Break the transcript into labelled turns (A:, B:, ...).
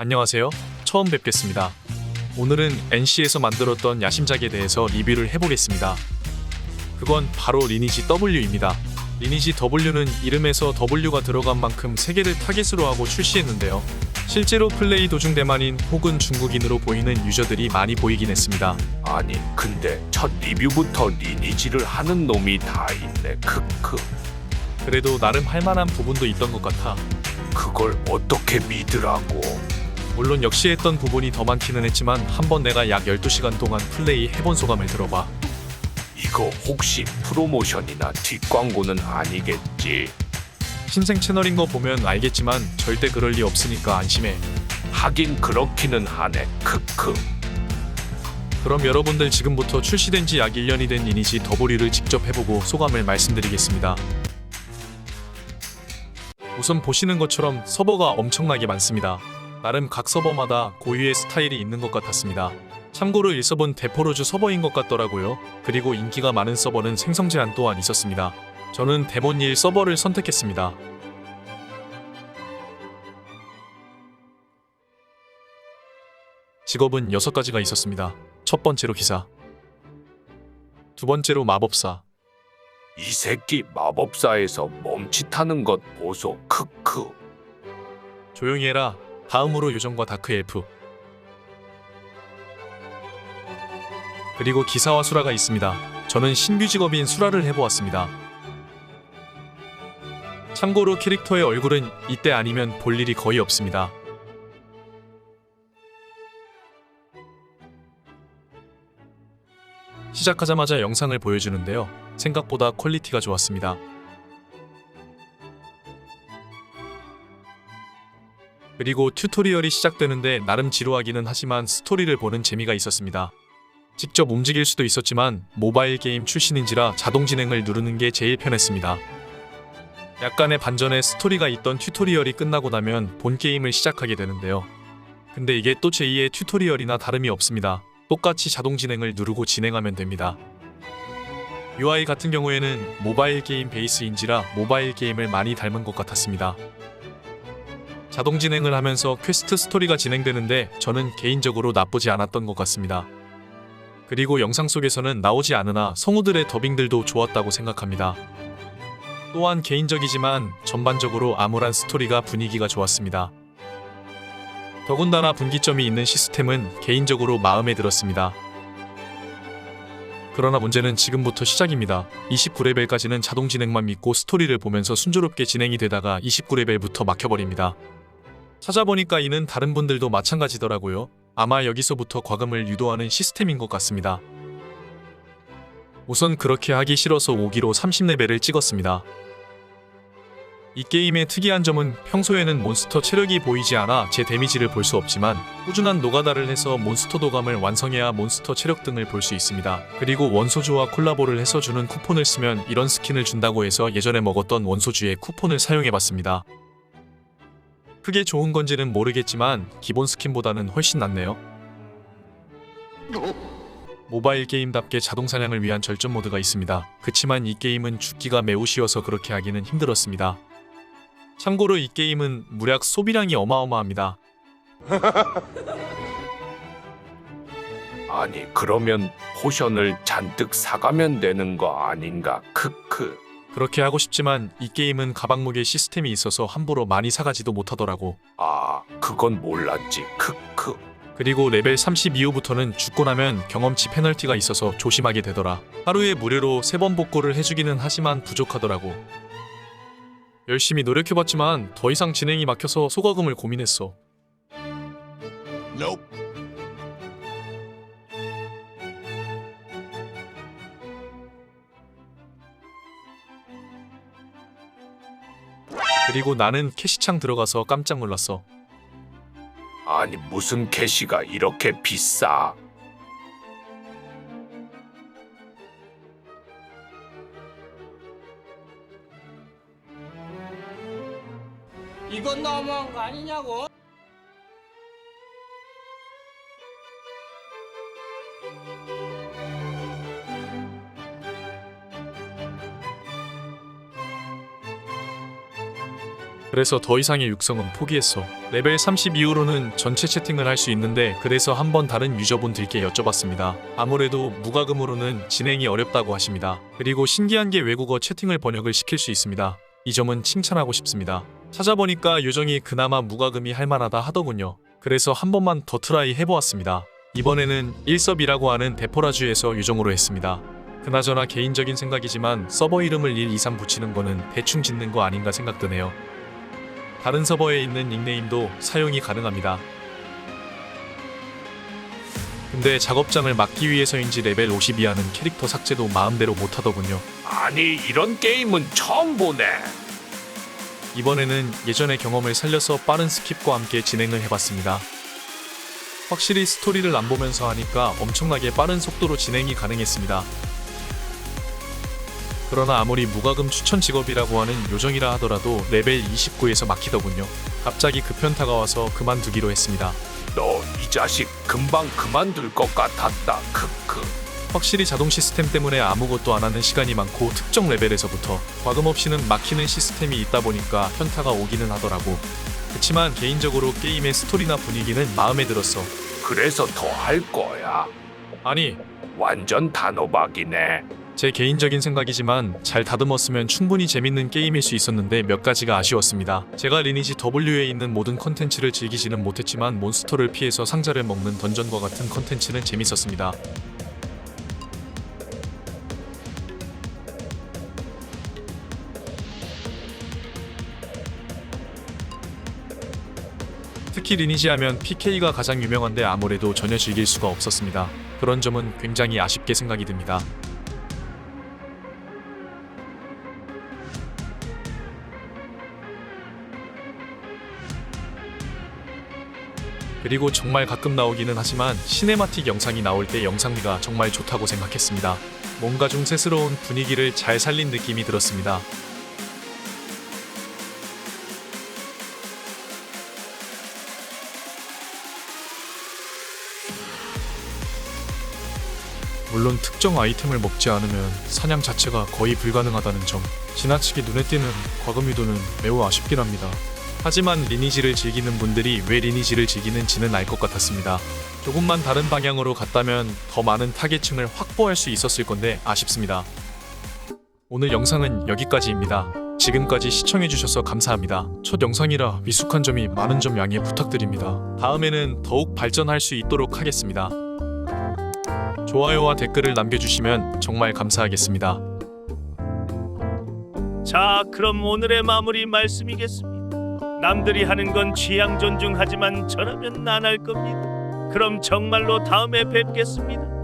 A: 안녕하세요. 처음 뵙겠습니다. 오늘은 NC에서 만들었던 야심작에 대해서 리뷰를 해보겠습니다. 그건 바로 리니지 W입니다. 리니지 W는 이름에서 W가 들어간 만큼 세계를 타겟으로 하고 출시했는데요. 실제로 플레이 도중 대만인 혹은 중국인으로 보이는 유저들이 많이 보이긴 했습니다.
B: 아니 근데 첫 리뷰부터 리니지를 하는 놈이 다 있네 크크
A: 그래도 나름 할 만한 부분도 있던 것 같아.
B: 그걸 어떻게 믿으라고
A: 물론 역시 했던 부분이 더 많기는 했지만 한 번 내가 약 12시간 동안 플레이 해본 소감을 들어봐.
B: 이거 혹시 프로모션이나 뒷광고는 아니겠지
A: 신생 채널인 거 보면 알겠지만 절대 그럴 리 없으니까 안심해.
B: 하긴 그렇기는 하네 크크
A: 그럼 여러분들 지금부터 출시된 지 약 1년이 된 리니지 더블유를 직접 해보고 소감을 말씀드리겠습니다. 우선 보시는 것처럼 서버가 엄청나게 많습니다. 나름 각 서버마다 고유의 스타일이 있는 것 같았습니다. 참고로 1서버는 데포로즈 서버인 것 같더라고요. 그리고 인기가 많은 서버는 생성 제한 또한 있었습니다. 저는 데몬 1 서버를 선택했습니다. 직업은 6가지가 있었습니다. 첫 번째로 기사, 두 번째로 마법사,
B: 이 새끼 마법사에서 멈칫하는 것 보소 크크
A: 조용히 해라. 다음으로 요정과 다크 엘프. 그리고 기사와 수라가 있습니다. 저는 신규 직업인 수라를 해보았습니다. 참고로 캐릭터의 얼굴은 이때 아니면 볼 일이 거의 없습니다. 시작하자마자 영상을 보여주는데요. 생각보다 퀄리티가 좋았습니다. 그리고 튜토리얼이 시작되는데 나름 지루하기는 하지만 스토리를 보는 재미가 있었습니다. 직접 움직일 수도 있었지만 모바일 게임 출신인지라 자동 진행을 누르는 게 제일 편했습니다. 약간의 반전의 스토리가 있던 튜토리얼이 끝나고 나면 본 게임을 시작하게 되는데요. 근데 이게 또 제2의 튜토리얼이나 다름이 없습니다. 똑같이 자동 진행을 누르고 진행하면 됩니다. UI 같은 경우에는 모바일 게임 베이스인지라 모바일 게임을 많이 닮은 것 같았습니다. 자동 진행을 하면서 퀘스트 스토리가 진행되는데 저는 개인적으로 나쁘지 않았던 것 같습니다. 그리고 영상 속에서는 나오지 않으나 성우들의 더빙들도 좋았다고 생각합니다. 또한 개인적이지만 전반적으로 암울한 스토리가 분위기가 좋았습니다. 더군다나 분기점이 있는 시스템은 개인적으로 마음에 들었습니다. 그러나 문제는 지금부터 시작입니다. 29레벨까지는 자동 진행만 믿고 스토리를 보면서 순조롭게 진행이 되다가 29레벨부터 막혀버립니다. 찾아보니까 이는 다른 분들도 마찬가지더라고요. 아마 여기서부터 과금을 유도하는 시스템인 것 같습니다. 우선 그렇게 하기 싫어서 5기로 30레벨을 찍었습니다. 이 게임의 특이한 점은 평소에는 몬스터 체력이 보이지 않아 제 데미지를 볼 수 없지만 꾸준한 노가다를 해서 몬스터 도감을 완성해야 몬스터 체력 등을 볼 수 있습니다. 그리고 원소주와 콜라보를 해서 주는 쿠폰을 쓰면 이런 스킨을 준다고 해서 예전에 먹었던 원소주의 쿠폰을 사용해봤습니다. 크게 좋은 건지는 모르겠지만 기본 스킨보다는 훨씬 낫네요. 모바일 게임답게 자동 사냥을 위한 절전 모드가 있습니다. 그치만 이 게임은 죽기가 매우 쉬워서 그렇게 하기는 힘들었습니다. 참고로 이 게임은 무략 소비량이 어마어마합니다.
B: 아니 그러면 포션을 잔뜩 사가면 되는 거 아닌가 크크
A: 그렇게 하고 싶지만 이 게임은 가방 무게 시스템이 있어서 함부로 많이 사가지도 못하더라고.
B: 아 그건 몰랐지 크크
A: 그리고 레벨 30 이후부터는 죽고 나면 경험치 페널티가 있어서 조심하게 되더라. 하루에 무료로 3번 복구를 해주기는 하지만 부족하더라고. 열심히 노력해봤지만 더 이상 진행이 막혀서 소가금을 고민했어. 그리고 나는 캐시창 들어가서 깜짝 놀랐어.
B: 아니 무슨 캐시가 이렇게 비싸
C: 이건 너무한 거 아니냐고?
A: 그래서 더 이상의 육성은 포기했어. 레벨 30 이후로는 전체 채팅을 할 수 있는데 그래서 한번 다른 유저분들께 여쭤봤습니다. 아무래도 무과금으로는 진행이 어렵다고 하십니다. 그리고 신기한 게 외국어 채팅을 번역을 시킬 수 있습니다. 이 점은 칭찬하고 싶습니다. 찾아보니까 요정이 그나마 무과금이 할만하다 하더군요. 그래서 한 번만 더 트라이 해보았습니다. 이번에는 1섭이라고 하는 데포라주에서 요정으로 했습니다. 그나저나 개인적인 생각이지만 서버 이름을 1, 2, 3 붙이는 거는 대충 짓는 거 아닌가 생각드네요. 다른 서버에 있는 닉네임도 사용이 가능합니다. 근데 작업장을 막기 위해서인지 레벨 50 이하는 캐릭터 삭제도 마음대로 못하더군요.
B: 아니 이런 게임은 처음 보네.
A: 이번에는 예전의 경험을 살려서 빠른 스킵과 함께 진행을 해봤습니다. 확실히 스토리를 안 보면서 하니까 엄청나게 빠른 속도로 진행이 가능했습니다. 그러나 아무리 무과금 추천 직업이라고 하는 요정이라 하더라도 레벨 29에서 막히더군요. 갑자기 급편타가 와서 그만두기로 했습니다.
B: 너 이 자식 금방 그만둘 것 같았다. 크크.
A: 확실히 자동 시스템 때문에 아무것도 안 하는 시간이 많고 특정 레벨에서부터 과금 없이는 막히는 시스템이 있다 보니까 현타가 오기는 하더라고. 그치만 개인적으로 게임의 스토리나 분위기는 마음에 들었어.
B: 그래서 더 할 거야.
A: 아니,
B: 완전 단호박이네.
A: 제 개인적인 생각이지만 잘 다듬었으면 충분히 재밌는 게임일 수 있었는데 몇 가지가 아쉬웠습니다. 제가 리니지 W에 있는 모든 컨텐츠를 즐기지는 못했지만 몬스터를 피해서 상자를 먹는 던전과 같은 컨텐츠는 재밌었습니다. 특히 리니지 하면 PK가 가장 유명한데 아무래도 전혀 즐길 수가 없었습니다. 그런 점은 굉장히 아쉽게 생각이 듭니다. 그리고 정말 가끔 나오기는 하지만 시네마틱 영상이 나올 때 영상미가 정말 좋다고 생각했습니다. 뭔가 좀 새스러운 분위기를 잘 살린 느낌이 들었습니다. 물론 특정 아이템을 먹지 않으면 사냥 자체가 거의 불가능하다는 점, 지나치게 눈에 띄는 과금 유도는 매우 아쉽긴 합니다. 하지만 리니지를 즐기는 분들이 왜 리니지를 즐기는지는 알 것 같았습니다. 조금만 다른 방향으로 갔다면 더 많은 타겟층을 확보할 수 있었을 건데 아쉽습니다. 오늘 영상은 여기까지입니다. 지금까지 시청해주셔서 감사합니다. 첫 영상이라 미숙한 점이 많은 점 양해 부탁드립니다. 다음에는 더욱 발전할 수 있도록 하겠습니다. 좋아요와 댓글을 남겨주시면 정말 감사하겠습니다.
D: 자, 그럼 오늘의 마무리 말씀이겠습니다. 남들이 하는 건 취향 존중하지만 저라면 안 할 겁니다. 그럼 정말로 다음에 뵙겠습니다.